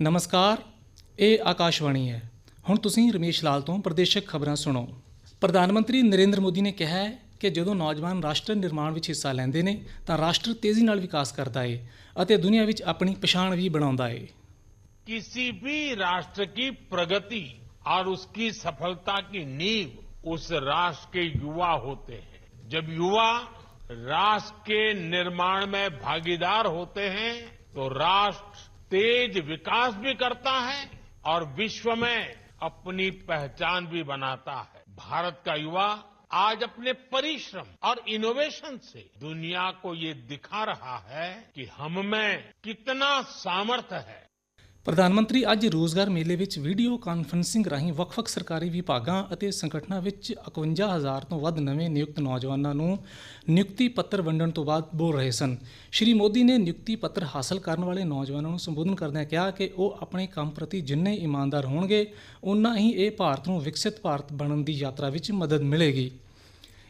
ਨਮਸਕਾਰ ਇਹ ਆਕਾਸ਼ਵਾਣੀ ਹੈ ਹੁਣ ਤੁਸੀਂ ਰਮੇਸ਼ ਲਾਲ ਤੋਂ ਪ੍ਰਦੇਸ਼ਕ ਖਬਰਾਂ ਸੁਣੋ ਪ੍ਰਧਾਨ ਮੰਤਰੀ ਨਰਿੰਦਰ ਮੋਦੀ ਨੇ ਕਿਹਾ ਹੈ ਕਿ ਜਦੋਂ ਨੌਜਵਾਨ ਰਾਸ਼ਟਰ ਨਿਰਮਾਣ ਵਿੱਚ ਹਿੱਸਾ ਲੈਂਦੇ ਨੇ ਤਾਂ ਰਾਸ਼ਟਰ ਤੇਜ਼ੀ ਨਾਲ ਵਿਕਾਸ ਕਰਦਾ ਹੈ ਅਤੇ ਦੁਨੀਆ ਵਿੱਚ ਆਪਣੀ ਪਛਾਣ ਵੀ ਬਣਾਉਂਦਾ ਹੈ किसी भी राष्ट्र की प्रगति और उसकी सफलता की नींव उस राष्ट्र के युवा होते हैं जब युवा राष्ट्र के निर्माण में भागीदार होते हैं तो राष्ट्र तेज विकास भी करता है और विश्व में अपनी पहचान भी बनाता है। भारत का युवा आज अपने परिश्रम और इनोवेशन से दुनिया को ये दिखा रहा है कि हम में कितना सामर्थ्य है। ਪ੍ਰਧਾਨ ਮੰਤਰੀ ਅੱਜ ਰੋਜ਼ਗਾਰ ਮੇਲੇ ਵਿੱਚ ਵੀਡੀਓ ਕਾਨਫਰੰਸਿੰਗ ਰਾਹੀਂ ਵੱਖ-ਵੱਖ ਸਰਕਾਰੀ ਵਿਭਾਗਾਂ ਅਤੇ ਸੰਗਠਨਾਂ ਵਿੱਚ 51000 ਤੋਂ ਵੱਧ ਨਵੇਂ ਨਿਯੁਕਤ ਨੌਜਵਾਨਾਂ ਨੂੰ ਨਿਯੁਕਤੀ ਪੱਤਰ ਵੰਡਣ ਤੋਂ ਬਾਅਦ ਬੋਲ ਰਹੇ ਸਨ। ਸ਼੍ਰੀ ਮੋਦੀ ਨੇ ਨਿਯੁਕਤੀ ਪੱਤਰ ਹਾਸਲ ਕਰਨ ਵਾਲੇ ਨੌਜਵਾਨਾਂ ਨੂੰ ਸੰਬੋਧਨ ਕਰਦਿਆਂ ਕਿਹਾ ਕਿ ਉਹ ਆਪਣੇ ਕੰਮ ਪ੍ਰਤੀ ਜਿੰਨੇ ਇਮਾਨਦਾਰ ਹੋਣਗੇ ਉਨਾ ਹੀ ਇਹ ਭਾਰਤ ਨੂੰ ਵਿਕਸਿਤ ਭਾਰਤ ਬਣਨ ਦੀ ਯਾਤਰਾ ਵਿੱਚ ਮਦਦ ਮਿਲੇਗੀ।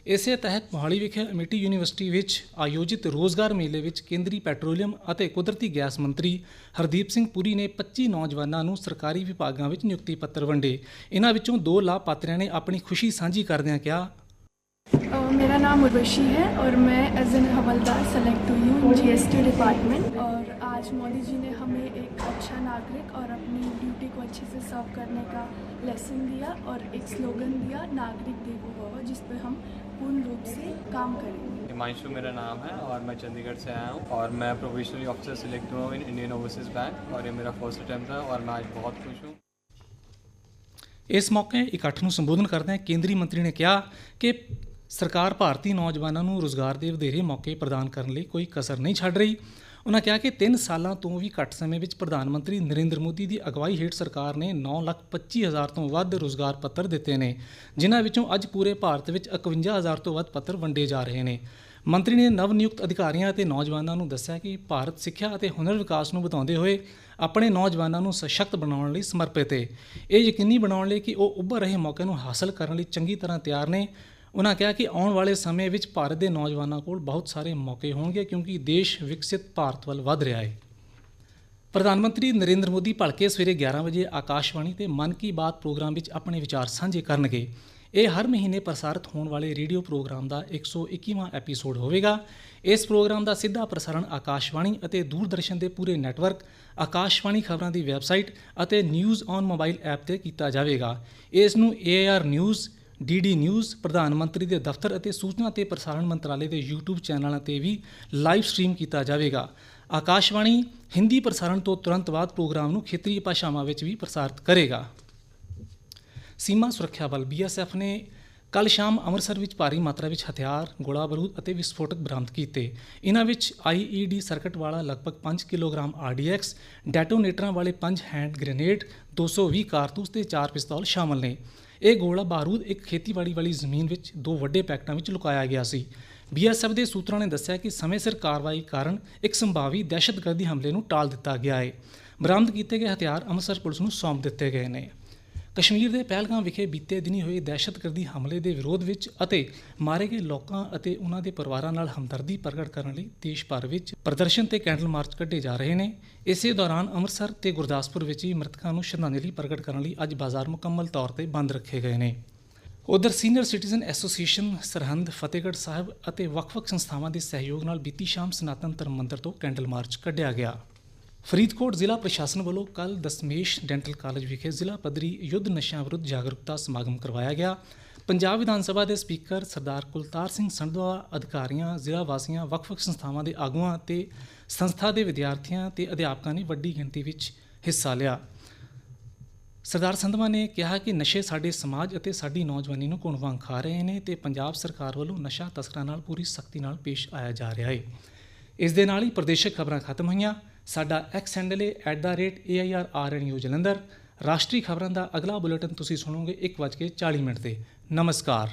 ਇਸੇ ਤਹਿਤ ਮੋਹਾਲੀ ਵਿਖੇ ਅਮਿਟੀ ਯੂਨੀਵਰਸਿਟੀ ਵਿੱਚ ਆਯੋਜਿਤ ਰੋਜ਼ਗਾਰ ਮੇਲੇ ਵਿੱਚ ਕੇਂਦਰੀ ਪੈਟਰੋਲੀਅਮ ਅਤੇ ਕੁਦਰਤੀ ਗੈਸ ਮੰਤਰੀ ਹਰਦੀਪ ਸਿੰਘ ਪੁਰੀ ਨੇ 25 ਨੌਜਵਾਨਾਂ ਨੂੰ ਸਰਕਾਰੀ ਵਿਭਾਗਾਂ ਵਿੱਚ ਨਿਯੁਕਤੀ ਪੱਤਰ ਵੰਡੇ। ਇਹਨਾਂ ਵਿੱਚੋਂ ਦੋ ਲਾਭਪਾਤਰੀਆਂ ਨੇ ਆਪਣੀ ਖੁਸ਼ੀ ਸਾਂਝੀ ਕਰਦਿਆਂ ਕਿਹਾ। ਮੇਰਾ ਨਾਮ ਉਰਵਸ਼ੀ ਹੈ ਔਰ ਮੈਂ ਐਜ਼ ਐਨ ਹਵਲਦਾਰ ਸਿਲੈਕਟ ਹੋਈ ਹੂੰ। रेस्क्यू डिपार्टमेंट और आज मोदी जी ने हमें एक अच्छा नागरिक और अपनी ड्यूटी को अच्छे से सर्व करने का लेसन दिया और एक स्लोगन दिया नागरिक देवो भव जिस पर हम पूर्ण रूप से काम करेंगे। हिमांशु मेरा नाम है और मैं चंडीगढ़ से आया हूँ और मैं प्रोफेशनली ऑफिसर सिलेक्ट हुआ हूँ इन इंडियन ओवरसीज बैंक और ये मेरा फ़र्स्ट अटैम्प्ट है और मैं आज बहुत खुश हूँ। इस मौके इकट्ठ संबोधन करते हैं केंद्रीय मंत्री ने कहा कि ਸਰਕਾਰ ਭਾਰਤੀ ਨੌਜਵਾਨਾਂ ਨੂੰ ਰੋਜ਼ਗਾਰ ਦੇ ਵਧੇਰੇ ਮੌਕੇ ਪ੍ਰਦਾਨ ਕਰਨ ਲਈ ਕੋਈ ਕਸਰ ਨਹੀਂ ਛੱਡ ਰਹੀ। ਉਹਨਾਂ ਕਿਹਾ ਕਿ 3 ਸਾਲਾਂ ਤੋਂ ਵੀ ਘੱਟ ਸਮੇਂ ਵਿੱਚ ਪ੍ਰਧਾਨ ਮੰਤਰੀ ਨਰਿੰਦਰ ਮੋਦੀ ਦੀ ਅਗਵਾਈ ਹੇਠ ਸਰਕਾਰ ਨੇ 9,25,000 ਤੋਂ ਵੱਧ ਰੋਜ਼ਗਾਰ ਪੱਤਰ ਦਿੱਤੇ ਨੇ ਜਿਨ੍ਹਾਂ ਵਿੱਚੋਂ ਅੱਜ ਪੂਰੇ ਭਾਰਤ ਵਿੱਚ 51,000 ਤੋਂ ਵੱਧ ਪੱਤਰ ਵੰਡੇ ਜਾ ਰਹੇ ਨੇ। ਮੰਤਰੀ ਨੇ ਨਵ ਨਿਯੁਕਤ ਅਧਿਕਾਰੀਆਂ ਅਤੇ ਨੌਜਵਾਨਾਂ ਨੂੰ ਦੱਸਿਆ ਕਿ ਭਾਰਤ ਸਿੱਖਿਆ ਅਤੇ ਹੁਨਰ ਵਿਕਾਸ ਨੂੰ ਵਧਾਉਂਦੇ ਹੋਏ ਆਪਣੇ ਨੌਜਵਾਨਾਂ ਨੂੰ ਸਸ਼ਕਤ ਬਣਾਉਣ ਲਈ ਸਮਰਪਿਤ ਹੈ ਇਹ ਯਕੀਨੀ ਬਣਾਉਣ ਲਈ ਕਿ ਉਹ ਉੱਭਰ ਰਹੇ ਮੌਕੇ ਨੂੰ ਹਾਸਲ ਕਰਨ ਲਈ ਚੰਗੀ ਤਰ੍ਹਾਂ ਤਿਆਰ ਨੇ ਉਹਨਾਂ ਕਿਹਾ ਕਿ ਆਉਣ ਵਾਲੇ ਸਮੇਂ ਵਿੱਚ ਭਾਰਤ ਦੇ ਨੌਜਵਾਨਾਂ ਕੋਲ ਬਹੁਤ ਸਾਰੇ ਮੌਕੇ ਹੋਣਗੇ ਕਿਉਂਕਿ ਦੇਸ਼ ਵਿਕਸਿਤ ਭਾਰਤ ਵੱਲ ਵਧ ਰਿਹਾ ਹੈ। ਪ੍ਰਧਾਨ ਮੰਤਰੀ ਨਰਿੰਦਰ ਮੋਦੀ ਭਲਕੇ ਸਵੇਰੇ 11 ਵਜੇ ਆਕਾਸ਼ਵਾਣੀ ਤੇ ਮਨ ਕੀ ਬਾਤ ਪ੍ਰੋਗਰਾਮ ਵਿੱਚ ਆਪਣੇ ਵਿਚਾਰ ਸਾਂਝੇ ਕਰਨਗੇ। ਇਹ ਹਰ ਮਹੀਨੇ ਪ੍ਰਸਾਰਿਤ ਹੋਣ ਵਾਲੇ ਰੇਡੀਓ ਪ੍ਰੋਗਰਾਮ ਦਾ 121ਵਾਂ ਐਪੀਸੋਡ ਹੋਵੇਗਾ। ਇਸ ਪ੍ਰੋਗਰਾਮ ਦਾ ਸਿੱਧਾ ਪ੍ਰਸਾਰਣ ਆਕਾਸ਼ਵਾਣੀ ਅਤੇ ਦੂਰਦਰਸ਼ਨ ਦੇ ਪੂਰੇ ਨੈਟਵਰਕ, ਆਕਾਸ਼ਵਾਣੀ ਖਬਰਾਂ ਦੀ ਵੈਬਸਾਈਟ ਅਤੇ ਨਿਊਜ਼ ਔਨ ਮੋਬਾਈਲ ਐਪ ਤੇ ਕੀਤਾ ਜਾਵੇਗਾ। ਇਸ ਨੂੰ ਏਆਰ ਨਿਊਜ਼ ਡੀਡੀ ਨਿਊਜ਼, ਪ੍ਰਧਾਨ ਮੰਤਰੀ ਦੇ ਦਫ਼ਤਰ ਅਤੇ ਸੂਚਨਾ ਤੇ ਪ੍ਰਸਾਰਣ ਮੰਤਰਾਲੇ ਦੇ YouTube ਚੈਨਲਾਂ ਤੇ ਵੀ ਲਾਈਵ ਸਟ੍ਰੀਮ ਕੀਤਾ ਜਾਵੇਗਾ। ਆਕਾਸ਼ਵਾਣੀ ਹਿੰਦੀ ਪ੍ਰਸਾਰਣ ਤੋਂ ਤੁਰੰਤ ਬਾਅਦ ਪ੍ਰੋਗਰਾਮ ਨੂੰ ਖੇਤਰੀ ਭਾਸ਼ਾਵਾਂ ਵਿੱਚ ਵੀ ਪ੍ਰਸਾਰਿਤ ਕਰੇਗਾ। ਸੀਮਾ ਸੁਰੱਖਿਆ ਬਲ ਬੀਐਸਐਫ ਨੇ ਕੱਲ ਸ਼ਾਮ ਅੰਮ੍ਰਿਤਸਰ ਵਿੱਚ ਭਾਰੀ ਮਾਤਰਾ ਵਿੱਚ ਹਥਿਆਰ, ਗੋਲਾ ਬਾਰੂਦ ਅਤੇ ਵਿਸਫੋਟਕ ਬਰਾਮਦ ਕੀਤੇ। ਇਹਨਾਂ ਵਿੱਚ ਆਈਈਡੀ ਸਰਕਟ ਵਾਲਾ ਲਗਭਗ 5 ਕਿਲੋਗ੍ਰਾਮ ਆਰਡੀਐਕਸ ਡੈਟੋਨੇਟਰਾਂ ਵਾਲੇ 5 ਹੈਂਡ ਗ੍ਰੇਨੇਡ 220 ਕਾਰਤੂਸ ਤੇ 4 ਪਿਸਤੌਲ ਸ਼ਾਮਲ ਨੇ। ਇਹ ਗੋਲਾ ਬਾਰੂਦ ਇੱਕ ਖੇਤੀਬਾੜੀ ਵਾਲੀ ਜ਼ਮੀਨ ਵਿੱਚ ਦੋ ਵੱਡੇ ਪੈਕਟਾਂ ਵਿੱਚ ਲੁਕਾਇਆ ਗਿਆ ਸੀ। ਬੀਐਸਐਫ ਦੇ ਸੂਤਰਾਂ ਨੇ ਦੱਸਿਆ ਕਿ ਸਮੇਂ ਸਿਰ ਕਾਰਵਾਈ ਕਾਰਨ ਇੱਕ ਸੰਭਾਵੀ ਦਹਿਸ਼ਤਗਰਦੀ ਹਮਲੇ ਨੂੰ ਟਾਲ ਦਿੱਤਾ ਗਿਆ ਹੈ। ਬਰਾਮਦ ਕੀਤੇ ਗਏ ਹਥਿਆਰ ਅੰਮ੍ਰਿਤਸਰ ਪੁਲਿਸ ਨੂੰ ਸੌਂਪ ਦਿੱਤੇ ਗਏ ਨੇ। ਕਸ਼ਮੀਰ ਦੇ ਪਹਿਲਗਾਮ ਵਿਖੇ ਬੀਤੇ ਦਿਨੀ ਹੋਏ ਦਹਿਸ਼ਤਗਰਦੀ ਹਮਲੇ ਦੇ ਵਿਰੋਧ ਵਿੱਚ ਅਤੇ ਮਾਰੇ ਗਏ ਲੋਕਾਂ ਅਤੇ ਉਹਨਾਂ ਦੇ ਪਰਿਵਾਰਾਂ ਨਾਲ ਹਮਦਰਦੀ ਪ੍ਰਗਟ ਕਰਨ ਲਈ ਦੇਸ਼ ਭਰ ਵਿੱਚ ਪ੍ਰਦਰਸ਼ਨ ਤੇ ਕੈਂਡਲ ਮਾਰਚ ਕੱਢੇ ਜਾ ਰਹੇ ਨੇ। ਇਸੇ ਦੌਰਾਨ ਅੰਮ੍ਰਿਤਸਰ ਤੇ ਗੁਰਦਾਸਪੁਰ ਵਿੱਚ ਹੀ ਮ੍ਰਿਤਕਾਂ ਨੂੰ ਸ਼ਰਧਾਂਜਲੀ ਪ੍ਰਗਟ ਕਰਨ ਲਈ ਅੱਜ ਬਾਜ਼ਾਰ ਮੁਕੰਮਲ ਤੌਰ ਤੇ ਬੰਦ ਰੱਖੇ ਗਏ ਨੇ। ਉਧਰ senior citizen association Sirhind Fatehgarh Sahib ਅਤੇ ਵੱਖ-ਵੱਖ ਸੰਸਥਾਵਾਂ ਦੇ ਸਹਿਯੋਗ ਨਾਲ ਬੀਤੀ ਸ਼ਾਮ ਸਨਾਤਨ ਧਰਮ ਮੰਦਰ ਤੋਂ ਕੈਂਡਲ ਮਾਰਚ ਕੱਢਿਆ ਗਿਆ। ਫਰੀਦਕੋਟ ਜ਼ਿਲ੍ਹਾ ਪ੍ਰਸ਼ਾਸਨ ਵੱਲੋਂ ਕੱਲ ਦਸਮੇਸ਼ ਡੈਂਟਲ ਕਾਲਜ ਵਿਖੇ ਜ਼ਿਲ੍ਹਾ ਪੱਧਰੀ ਯੁੱਧ ਨਸ਼ਿਆਂ ਵਿਰੁੱਧ ਜਾਗਰੂਕਤਾ ਸਮਾਗਮ ਕਰਵਾਇਆ ਗਿਆ। ਪੰਜਾਬ ਵਿਧਾਨ ਸਭਾ ਦੇ ਸਪੀਕਰ ਸਰਦਾਰ ਕੁਲਤਾਰ ਸਿੰਘ ਸੰਧਵਾ, ਅਧਿਕਾਰੀਆਂ ਜ਼ਿਲ੍ਹਾ ਵਾਸੀਆਂ ਵੱਖ-ਵੱਖ ਸੰਸਥਾਵਾਂ ਦੇ ਆਗੂਆਂ ਤੇ ਸੰਸਥਾ ਦੇ ਵਿਦਿਆਰਥੀਆਂ ਤੇ ਅਧਿਆਪਕਾਂ ਨੇ ਵੱਡੀ ਗਿਣਤੀ ਵਿੱਚ ਹਿੱਸਾ ਲਿਆ। ਸਰਦਾਰ ਸੰਧਵਾ ਨੇ ਕਿਹਾ ਕਿ ਨਸ਼ੇ ਸਾਡੇ ਸਮਾਜ ਅਤੇ ਸਾਡੀ ਨੌਜਵਾਨੀ ਨੂੰ ਘੁਣ ਵਾਂਗ ਖਾ ਰਹੇ ਨੇ ਤੇ ਪੰਜਾਬ ਸਰਕਾਰ ਵੱਲੋਂ ਨਸ਼ਾ ਤਸਕਰਾਂ ਨਾਲ ਪੂਰੀ ਸਖਤੀ ਨਾਲ ਪੇਸ਼ ਆਇਆ ਜਾ ਰਿਹਾ ਹੈ ਇਸ ਦੇ ਨਾਲ ਹੀ ਪ੍ਰਦੇਸ਼ਕ ਖਬਰਾਂ ਖਤਮ ਹੋਈਆਂ। ਸਾਡਾ ਐਕਸ ਹੈਂਡਲ ਹੈ @AIRRNU ਜਲੰਧਰ। ਰਾਸ਼ਟਰੀ ਖਬਰਾਂ ਦਾ ਅਗਲਾ ਬੁਲੇਟਿਨ ਤੁਸੀਂ ਸੁਣੋਗੇ 1:40 ਮਿੰਟ ਤੇ। ਨਮਸਕਾਰ।